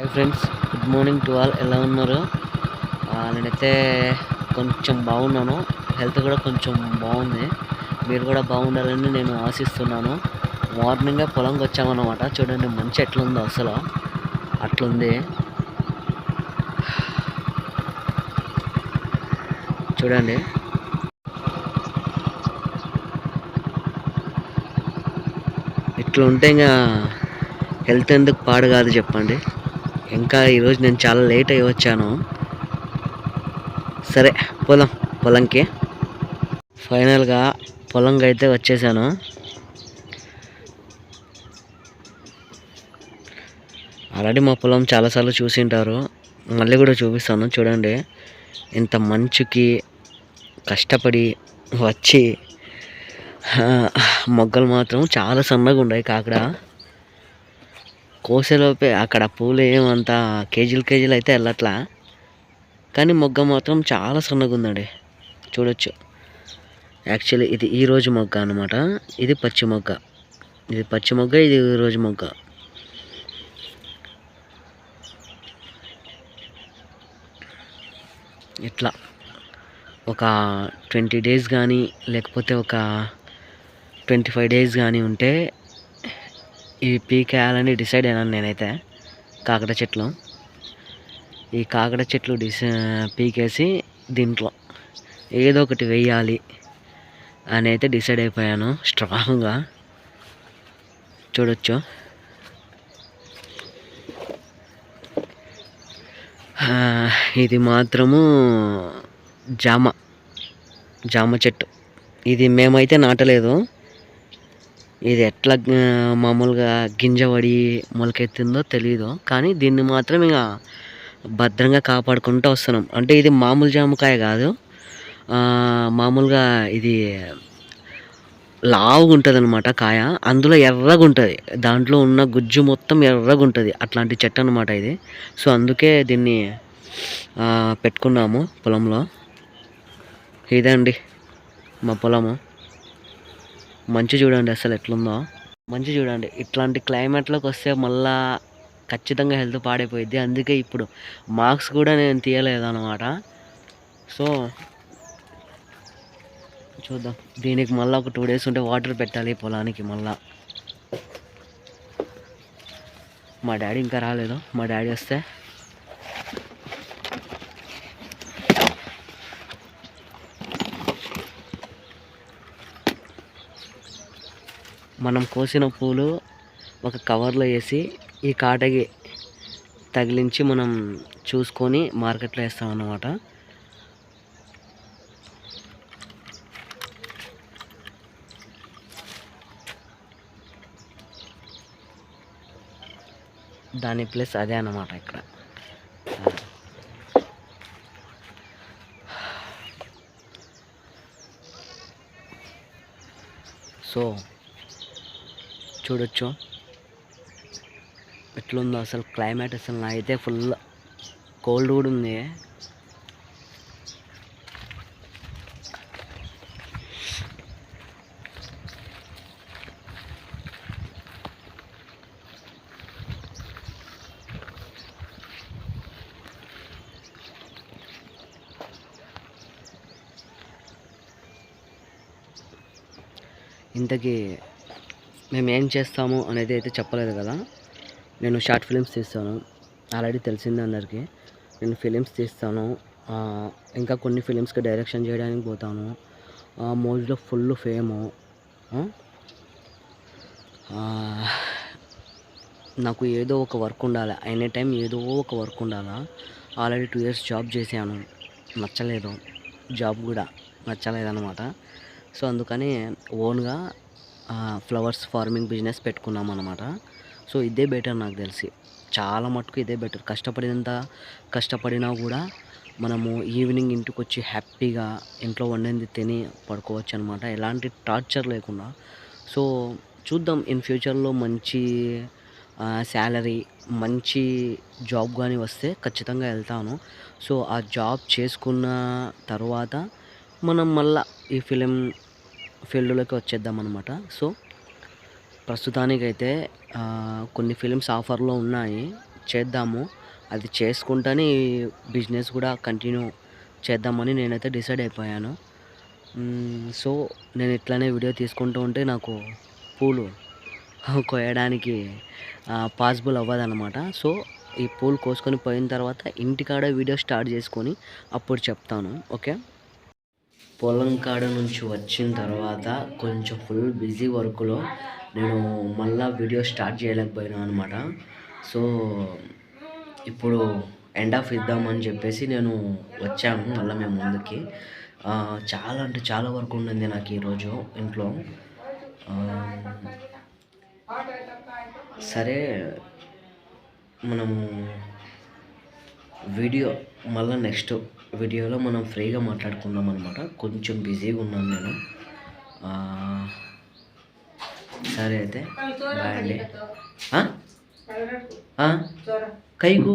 Hi friends good morning to all ఎలా ఉన్నారు? నేనైతే కొంచెం బాగున్నాను. హెల్త్ కూడా కొంచెం బాగుంది. మీరు కూడా బాగుండాలని నేను ఆశిస్తున్నాను. మార్నింగే పొలంకి వచ్చామన్నమాట. చూడండి మంచి ఎట్లుందో అసలు. అట్లుంది. చూడండి. ఇట్లా ఉంటే ఇంకా హెల్త్ ఎందుకు పాడు కాదు చెప్పండి. ఇంకా ఈరోజు నేను చాలా లేట్ అయ్యి వచ్చాను. సరే పొలం పొలంకి. ఫైనల్గా పొలంకి అయితే వచ్చేసాను. ఆల్రెడీ మా పొలం చాలాసార్లు చూసింటారు. మళ్ళీ కూడా చూపిస్తాను చూడండి. ఇంత మంచుకి కష్టపడి వచ్చి మొగ్గలు మాత్రం చాలా సన్నగా ఉన్నాయి కాకడా. కోసేలోపే అక్కడ పూలు ఏమంతా కేజీలు కేజీలు అయితే వెళ్ళట్లా. కానీ మొగ్గ మాత్రం చాలా సన్నగా ఉందండి. చూడొచ్చు. యాక్చువల్లీ ఇది ఈరోజు మొగ్గ అనమాట ఇది పచ్చి మొగ్గ. ఇది పచ్చి మొగ్గ ఇది ఈ రోజు మొగ్గ. ఇట్లా. ఒక ట్వంటీ డేస్ కానీ లేకపోతే ఒక ట్వంటీ ఫైవ్ డేస్ కానీ ఉంటే ఇవి పీకేయాలని డిసైడ్ అయినాను నేనైతే కాకడ చెట్లు. ఈ కాకడ చెట్లు డిస్ పీకేసి దీంట్లో ఏదో ఒకటి వెయ్యాలి అని అయితే డిసైడ్ అయిపోయాను స్ట్రాంగ్గా. చూడొచ్చు. ఇది మాత్రము జామ జామ చెట్టు. ఇది మేమైతే నాటలేదు. ఇది ఎట్లా మామూలుగా గింజ పడి మొలకెత్తిందో తెలియదు కానీ దీన్ని మాత్రం ఇక భద్రంగా కాపాడుకుంటూ వస్తున్నాం. అంటే ఇది మామూలు జామకాయ కాదు. మామూలుగా ఇది లావుగా ఉంటుంది అనమాట కాయ. అందులో ఎర్రగా ఉంటుంది. దాంట్లో ఉన్న గుజ్జు మొత్తం ఎర్రగా ఉంటుంది. అట్లాంటి చెట్టు అనమాట ఇది. సో అందుకే దీన్ని పెట్టుకున్నాము పొలంలో. ఇదండి మా పొలము. మంచు చూడండి అసలు ఎట్లుందో. మంచు చూడండి. ఇట్లాంటి క్లైమేట్లోకి వస్తే మళ్ళా ఖచ్చితంగా హెల్త్ పాడైపోయింది అందుకే ఇప్పుడు మార్క్స్ కూడా నేను తీయలేదు అనమాట సో చూద్దాం. దీనికి మళ్ళీ ఒక టూ డేస్ ఉంటే వాటర్ పెట్టాలి పొలానికి మళ్ళా. మా డాడీ ఇంకా రాలేదు. మా డాడీ వస్తే మనం కోసిన పూలు ఒక కవర్లో వేసి ఈ కాటకి తగిలించి మనం చూసుకొని మార్కెట్లో వేస్తాం అన్నమాట. దాని ప్లస్ అదే అన్నమాట ఇక్కడ. సో చూడొచ్చు. ఎట్లుందో అసలు క్లైమేట్ అసలు నా అయితే ఫుల్ కోల్డ్ కూడా ఉంది. ఇంతకీ మేము ఏం చేస్తాము అనేది అయితే చెప్పలేదు కదా. నేను షార్ట్ ఫిలిమ్స్ తీస్తాను. ఆల్రెడీ తెలిసింది అందరికీ. నేను ఫిలిమ్స్ తీస్తాను. ఇంకా కొన్ని ఫిలిమ్స్కి డైరెక్షన్ చేయడానికి పోతాను. మోస్ట్లో ఫుల్ ఫేము. నాకు ఏదో ఒక వర్క్ ఉండాలి. ఎనీ టైం ఏదో ఒక వర్క్ ఉండాలా. ఆల్రెడీ టూ ఇయర్స్ జాబ్ చేశాను. నచ్చలేదు. జాబ్ కూడా నచ్చలేదన్నమాట. సో అందుకని ఓన్గా ఫ్లవర్స్ ఫార్మింగ్ బిజినెస్ పెట్టుకున్నాం అనమాట సో ఇదే బెటర్ నాకు తెలిసి. చాలా మటుకు ఇదే బెటర్. కష్టపడినంత కష్టపడినా కూడా మనము ఈవినింగ్ ఇంటికి వచ్చి హ్యాపీగా ఇంట్లో వండింది తిని పడుకోవచ్చు అనమాట ఎలాంటి టార్చర్ లేకుండా. సో చూద్దాం. ఇన్ ఫ్యూచర్లో మంచి శాలరీ మంచి జాబ్ కానీ వస్తే ఖచ్చితంగా వెళ్తాను. సో ఆ జాబ్ చేసుకున్న తర్వాత మనం మళ్ళా ఈ ఫిలిం ఫీల్డ్లోకి వచ్చేద్దాం అనమాట సో ప్రస్తుతానికైతే కొన్ని ఫిలిమ్స్ ఆఫర్లో ఉన్నాయి. చేద్దాము. అది చేసుకుంటేనే ఈ బిజినెస్ కూడా కంటిన్యూ చేద్దామని నేనైతే డిసైడ్ అయిపోయాను. సో నేను ఇట్లానే వీడియో తీసుకుంటూ ఉంటే నాకు పూలు కోయడానికి పాసిబుల్ అవ్వదన్నమాట. సో ఈ పూలు కోసుకొని పోయిన తర్వాత ఇంటికాడ వీడియో స్టార్ట్ చేసుకొని అప్పుడు చెప్తాను. ఓకే? పొలం కాడ నుంచి వచ్చిన తర్వాత కొంచెం ఫుల్ బిజీ వర్క్లో నేను మళ్ళా వీడియో స్టార్ట్ చేయలేకపోయినా అనమాట సో ఇప్పుడు ఎండ్ ఆఫ్ ఇద్దామని చెప్పేసి నేను వచ్చాను మళ్ళీ మేము ముందుకి. చాలా అంటే చాలా వర్క్ ఉండింది నాకు ఈరోజు ఇంట్లో. సరే మనము వీడియో మళ్ళీ నెక్స్ట్ వీడియోలో మనం ఫ్రీగా మాట్లాడుకుందాం అనమాట కొంచెం బిజీగా ఉన్నాను నేను. సరే అయితే బాయ్ అండి? కైకు?